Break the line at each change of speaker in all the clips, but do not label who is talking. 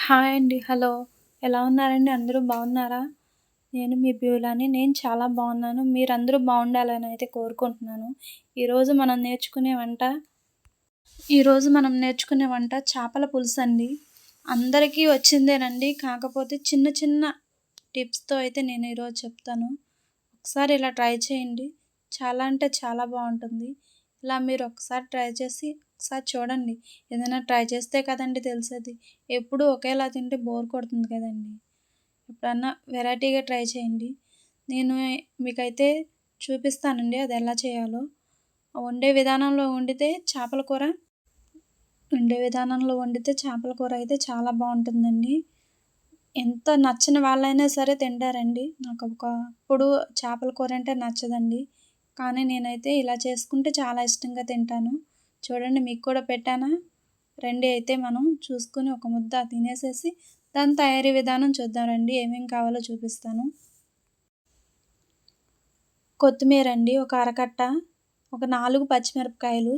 Hi అండి. Hello! ఎలా ఉన్నారండి? అందరూ బాగున్నారా? నేను మీ బ్యూలాని. నేను చాలా బాగున్నాను. మీరందరూ బాగుండాలని అయితే కోరుకుంటున్నాను. ఈరోజు మనం నేర్చుకునే వంట ఈరోజు మనం నేర్చుకునే వంట చేపల పులుసు అండి అందరికీ వచ్చిందేనండి. కాకపోతే చిన్న చిన్న టిప్స్‌తో అయితే నేను ఈరోజు చెప్తాను. ఒకసారి ఇలా ట్రై చేయండి. చాలా అంటే చాలా బాగుంటుంది. ఇలా మీరు ఒకసారి ట్రై చేసి ఒకసారి చూడండి. ఏదైనా ట్రై చేస్తే కదండి తెలిసేది. ఎప్పుడూ ఒకేలా తింటే బోర్ కొడుతుంది కదండీ! ఎప్పుడన్నా వెరైటీగా ట్రై చేయండి. నేను మీకైతే చూపిస్తానండి అది ఎలా చేయాలో. వండే విధానంలో వండితే చేపల కూర వండే విధానంలో వండితే చేపల కూర అయితే చాలా బాగుంటుందండి. ఎంత నచ్చిన వాళ్ళైనా సరే తింటారండి. నాకు ఒకప్పుడు చేపల కూర అంటే నచ్చదండి. కానీ నేనైతే ఇలా చేసుకుంటే చాలా ఇష్టంగా తింటాను. చూడండి మీకు కూడా పెట్టానా? రండి అయితే మనం చూసుకుని ఒక ముద్ద తినేసేసి దాని తయారీ విధానం చూద్దాం రండి. ఏమేం కావాలో చూపిస్తాను. కొత్తిమీర అండి ఒక అరకట్ట, ఒక నాలుగు పచ్చిమిరపకాయలు,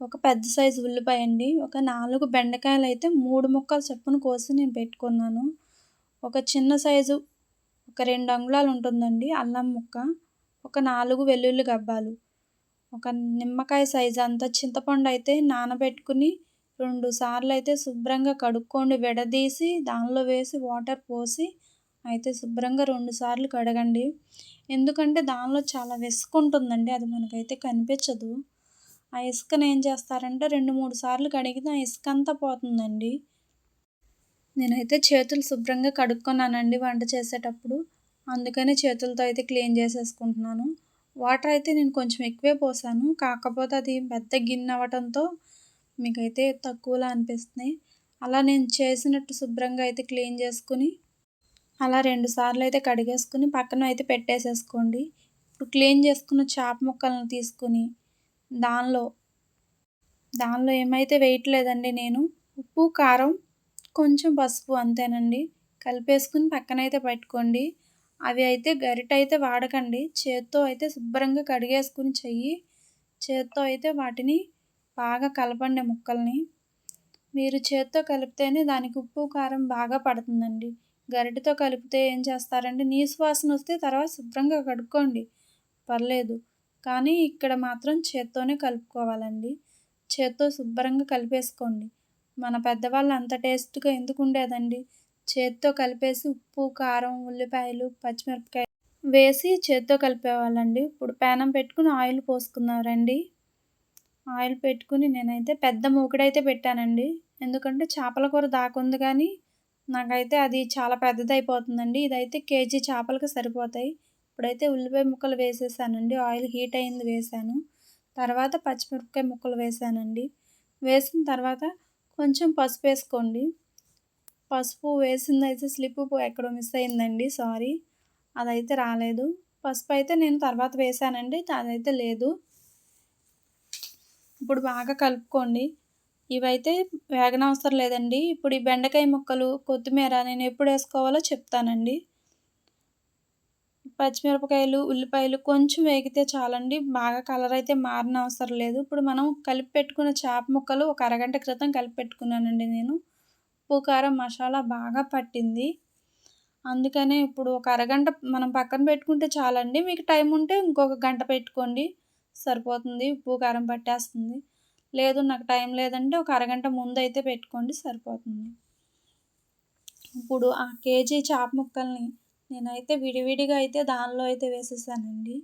ఒక పెద్ద సైజు ఉల్లిపాయ అండి, ఒక నాలుగు బెండకాయలు అయితే మూడు ముక్కలు చొప్పున కోసి నేను పెట్టుకున్నాను. ఒక చిన్న సైజు ఒక రెండు అంగుళాలు ఉంటుందండి అల్లం ముక్క, ఒక నాలుగు వెల్లుల్లి గబ్బాలు, ఒక నిమ్మకాయ సైజు అంత చింతపండు అయితే నానబెట్టుకుని రెండు సార్లు అయితే శుభ్రంగా కడుక్కోండి విడదీసి దానిలో వేసి వాటర్ పోసి అయితే శుభ్రంగా రెండు సార్లు కడగండి. ఎందుకంటే దానిలో చాలా విసుకుంటుందండి అది మనకైతే కనిపించదు. ఆ ఇసుకను ఏం చేస్తారంటే 2, 3 సార్లు కడిగితే ఆ ఇసుక అంతా పోతుందండి. నేనైతే చేతులు శుభ్రంగా కడుక్కున్నానండి వంట చేసేటప్పుడు. అందుకని చేతులతో అయితే క్లీన్ చేసేసుకుంటున్నాను. వాటర్ అయితే నేను కొంచెం ఎక్కువే పోసాను. కాకపోతే అది పెద్ద గిన్నె అవ్వటంతో మీకైతే తక్కువలా అనిపిస్తున్నాయి. అలా నేను చేసినట్టు శుభ్రంగా అయితే క్లీన్ చేసుకుని అలా రెండు సార్లు అయితే కడిగేసుకుని పక్కన అయితే పెట్టేసేసుకోండి. ఇప్పుడు క్లీన్ చేసుకున్న చేప ముక్కలను తీసుకుని దానిలో దానిలో ఏమైతే వేయట్లేదండి నేను. ఉప్పు, కారం, కొంచెం పసుపు అంతేనండి. కలిపేసుకుని పక్కనైతే పెట్టుకోండి. అవి అయితే గరిట అయితే వాడకండి. చేత్తో అయితే శుభ్రంగా కడిగేసుకుని చెయ్యి చేత్తో అయితే వాటిని బాగా కలపండి ముక్కల్ని. మీరు చేత్తో కలిపితేనే దానికి ఉప్పు, కారం బాగా పడుతుందండి. గరిటతో కలిపితే ఏం చేస్తారంటే నీసు వాసన వస్తే తర్వాత శుభ్రంగా కడుక్కోండి పర్లేదు. కానీ ఇక్కడ మాత్రం చేత్తోనే కలుపుకోవాలండి. చేత్తో శుభ్రంగా కలిపేసుకోండి. మన పెద్దవాళ్ళు అంత టేస్ట్‌గా ఎందుకు ఉండేదండి. చేత్తో కలిపేసి ఉప్పు, కారం, ఉల్లిపాయలు, పచ్చిమిరపకాయ వేసి చేత్తో కలిపేవాళ్ళండి. ఇప్పుడు పేనం పెట్టుకుని ఆయిల్ పోసుకున్నారండి రండి. ఆయిల్ పెట్టుకుని నేనైతే పెద్ద మూకుడైతే పెట్టానండి. ఎందుకంటే చేపల కూర దాకుంది కానీ నాకైతే అది చాలా పెద్దది అయిపోతుందండి ఇదైతే కేజీ చేపలకి సరిపోతాయి. ఇప్పుడైతే ఉల్లిపాయ ముక్కలు వేసేసానండి. ఆయిల్ హీట్ అయింది వేసాను. తర్వాత పచ్చిమిరపకాయ ముక్కలు వేసానండి. వేసిన తర్వాత కొంచెం పసుపు వేసుకోండి. పసుపు వేసిందైతే స్లిప్ ఎక్కడో మిస్ అయిందండి సారీ. అదైతే రాలేదు. పసుపు అయితే నేను తర్వాత వేసానండి. అదైతే లేదు. ఇప్పుడు బాగా కలుపుకోండి. ఇవైతే వేగనవసరం లేదండి. ఇప్పుడు ఈ బెండకాయ ముక్కలు, కొత్తిమీర నేను ఎప్పుడు వేసుకోవాలో చెప్తానండి. పచ్చిమిరపకాయలు, ఉల్లిపాయలు కొంచెం వేగితే చాలండి. బాగా కలర్ అయితే మారనవసరం లేదు. ఇప్పుడు మనం కలిపి పెట్టుకున్న చేప ముక్కలు ఒక అరగంట క్రితం కలిపి పెట్టుకున్నానండి నేను. ఉప్పు, కారం, మసాలా బాగా పట్టింది. అందుకనే ఇప్పుడు ఒక అరగంట మనం పక్కన పెట్టుకుంటే చాలండి. మీకు టైం ఉంటే ఇంకొక గంట పెట్టుకోండి సరిపోతుంది. ఉప్పు, కారం పట్టేస్తుంది. లేదు నాకు టైం లేదంటే ఒక అరగంట ముందు అయితే పెట్టుకోండి సరిపోతుంది. ఇప్పుడు ఆ కేజీ చేప ముక్కల్ని నేనైతే విడివిడిగా అయితే దానిలో అయితే వేసేసానండి.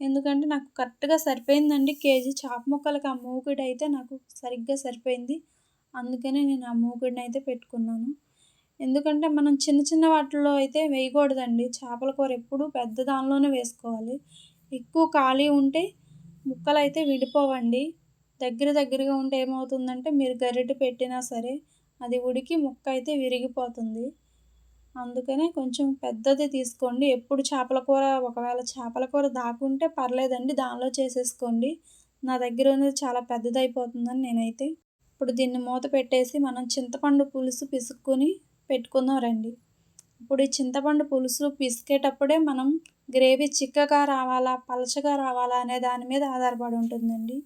ఎందుకంటే నాకు కరెక్ట్‌గా సరిపోయిందండి. కేజీ చేప ముక్కలకి ఆ మూకుడు అయితే నాకు సరిగ్గా సరిపోయింది. అందుకనే నేను ఆ మూకుడిని అయితే పెట్టుకున్నాను. ఎందుకంటే మనం చిన్న చిన్న వాటిల్లో అయితే వేయకూడదండి. చేపల కూర ఎప్పుడూ పెద్ద దానిలోనే వేసుకోవాలి. ఎక్కువ ఖాళీ ఉంటే ముక్కలైతే విడిపోవండి. దగ్గర దగ్గరగా ఉంటే ఏమవుతుందంటే మీరు గరిటె పెట్టినా సరే అది ఉడికి ముక్క అయితే విరిగిపోతుంది. అందుకనే కొంచెం పెద్దది తీసుకోండి. ఎప్పుడు చేపల కూర ఒకవేళ చేపల కూర దాకుంటే పర్లేదండి. దానిలో చేసేసుకోండి. నా దగ్గర ఉన్నది చాలా అయిపోతుందని నేనైతే ఇప్పుడు దీన్ని మూత పెట్టేసి మనం చింతపండు పులుసు పిసుక్కొని పెట్టుకుందాం రండి. ఇప్పుడు ఈ చింతపండు పులుసు పిసికేటప్పుడే మనం గ్రేవీ చిక్కగా రావాలా, పలచగా రావాలా అనే దాని మీద ఆధారపడి ఉంటుందండి.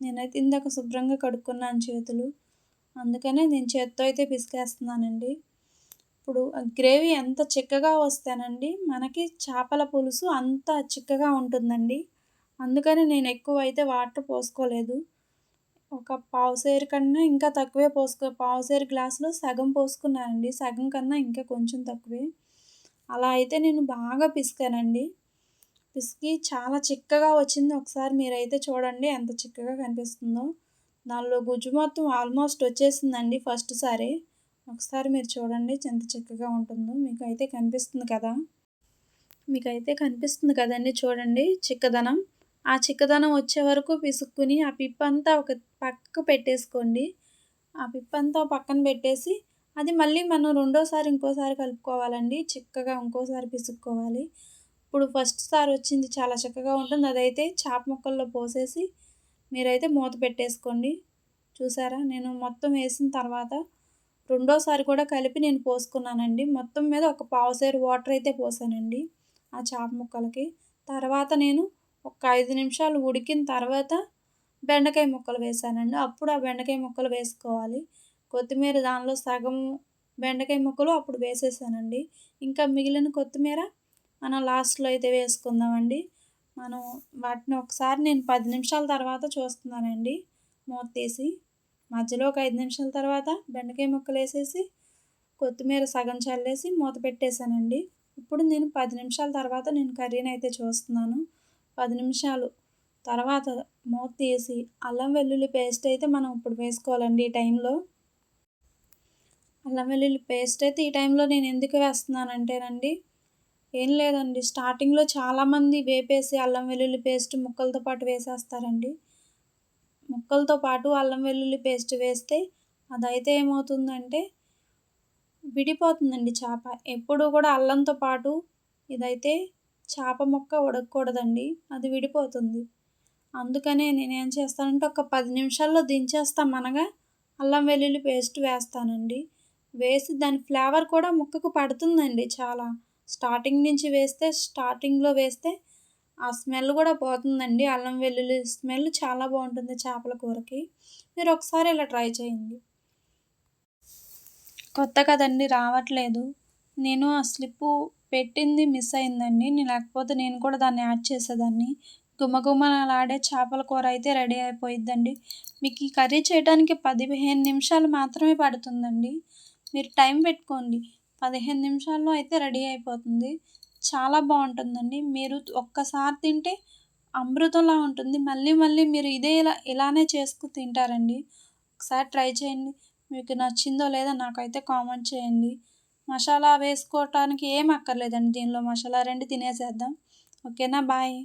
నేనైతే ఇందాక శుభ్రంగా కడుక్కున్నాను చేతులు. అందుకనే నేను చేత్తో అయితే పిసికేస్తున్నానండి ఇప్పుడు గ్రేవీ ఎంత చిక్కగా వస్తేనండి మనకి చేపల పులుసు అంత చిక్కగా ఉంటుందండి అందుకని నేను ఎక్కువ అయితే వాటర్ పోసుకోలేదు ఒక పావుసేరు కన్నా ఇంకా తక్కువే పోసుకో పావుసేరు గ్లాసులో సగం పోసుకున్నానండి. సగం కన్నా ఇంకా కొంచెం తక్కువే. అలా అయితే నేను బాగా పిసికానండి. పిసికి చాలా చిక్కగా వచ్చింది. ఒకసారి మీరైతే చూడండి ఎంత చిక్కగా కనిపిస్తుందో. దానిలో గుజ్జు మొత్తం ఆల్మోస్ట్ వచ్చేసిందండి ఫస్ట్ సారి. ఒకసారి మీరు చూడండి ఎంత చిక్కగా ఉంటుందో. మీకు అయితే కనిపిస్తుంది కదా. మీకైతే కనిపిస్తుంది కదండి చూడండి చిక్కదనం. ఆ చిక్కదనం వచ్చే వరకు పిసుక్కుని ఆ పిప్పంతా ఒక పక్కకు పెట్టేసుకోండి. ఆ పిప్పంతా పక్కన పెట్టేసి అది మళ్ళీ మనం రెండోసారి ఇంకోసారి కలుపుకోవాలండి. చిక్కగా ఇంకోసారి పిసుక్కోవాలి. ఇప్పుడు ఫస్ట్ సారి వచ్చింది చాలా చక్కగా ఉంటుంది. అదైతే చాప ముక్కల్లో పోసేసి మీరైతే మూత పెట్టేసుకోండి. చూసారా? నేను మొత్తం వేసిన తర్వాత రెండోసారి కూడా కలిపి నేను పోసుకున్నానండి. మొత్తం మీద ఒక పావుసేరు వాటర్ అయితే పోసానండి ఆ చేప ముక్కలకి. తర్వాత నేను ఒక ఐదు నిమిషాలు ఉడికిన తర్వాత బెండకాయ ముక్కలు వేసానండి అప్పుడు ఆ బెండకాయ ముక్కలు వేసుకోవాలి. కొత్తిమీర దానిలో సగం బెండకాయ ముక్కలు అప్పుడు వేసేసానండి. ఇంకా మిగిలిన కొత్తిమీర మనం లాస్ట్లో అయితే వేసుకుందామండి. మనం వాటిని ఒకసారి నేను పది నిమిషాల తర్వాత చూస్తున్నానండి. మూత తీసి మధ్యలో ఒక ఐదు నిమిషాల తర్వాత బెండకాయ ముక్కలు వేసేసి కొత్తిమీర సగం చల్లేసి మూత పెట్టేశానండి. ఇప్పుడు నేను పది నిమిషాల తర్వాత నేను కర్రీని అయితే చూస్తున్నాను. పది నిమిషాలు. తర్వాత మూత తీసి అల్లం వెల్లుల్లి పేస్ట్ అయితే మనం ఇప్పుడు వేసుకోవాలండి ఈ టైంలో. అల్లం వెల్లుల్లి పేస్ట్ అయితే ఈ టైంలో నేను ఎందుకు వేస్తున్నానంటేనండి ఏం లేదండి. స్టార్టింగ్లో చాలామంది వేపేసి అల్లం వెల్లుల్లి పేస్ట్ ముక్కలతో పాటు వేసేస్తారండి. ముక్కలతో పాటు అల్లం వెల్లుల్లి పేస్ట్ వేస్తే అదైతే ఏమవుతుందంటే విడిపోతుందండి చేప. ఎప్పుడు కూడా అల్లంతో పాటు ఇదైతే చేప ముక్క ఉడకకూడదండి అది విడిపోతుంది. అందుకనే నేనేం చేస్తానంటే ఒక పది నిమిషాల్లో దించేస్తాం అనగా అల్లం వెల్లుల్లి పేస్ట్ వేస్తానండి. వేసి దాని ఫ్లేవర్ కూడా ముక్కకు పడుతుందండి చాలా. స్టార్టింగ్ నుంచి వేస్తే స్టార్టింగ్లో వేస్తే ఆ స్మెల్ కూడా పోతుందండి. అల్లం వెల్లుల్లి స్మెల్ చాలా బాగుంటుంది చేపల కూరకి. మీరు ఒకసారి ఇలా ట్రై చేయండి. కొత్త కదండి రావట్లేదు. నేను ఆ స్లిప్పు పెట్టింది మిస్ అయిందండి. నేను లేకపోతే నేను కూడా దాన్ని యాడ్ చేసేదాన్ని. గుమగుమలాడే చేపల కూర అయితే రెడీ అయిపోయిద్దండి. మీకు ఈ కర్రీ చేయడానికి పదిహేను నిమిషాలు మాత్రమే పడుతుందండి. మీరు టైం పెట్టుకోండి. పదిహేను నిమిషాల్లో అయితే రెడీ అయిపోతుంది. చాలా బాగుంటుందండి. మీరు ఒక్కసారి తింటే అమృతంలా ఉంటుంది. మళ్ళీ మళ్ళీ మీరు ఇదే ఇలా ఇలానే చేసుకు తింటారండి. ఒకసారి ట్రై చేయండి. మీకు నచ్చిందో లేదో నాకైతే కామెంట్ చేయండి. మసాలా వేసుకోవటానికి ఏం అక్కర్లేదండి దీనిలో మసాలా రెండు తినేసేద్దాం. ఓకేనా? బాయ్.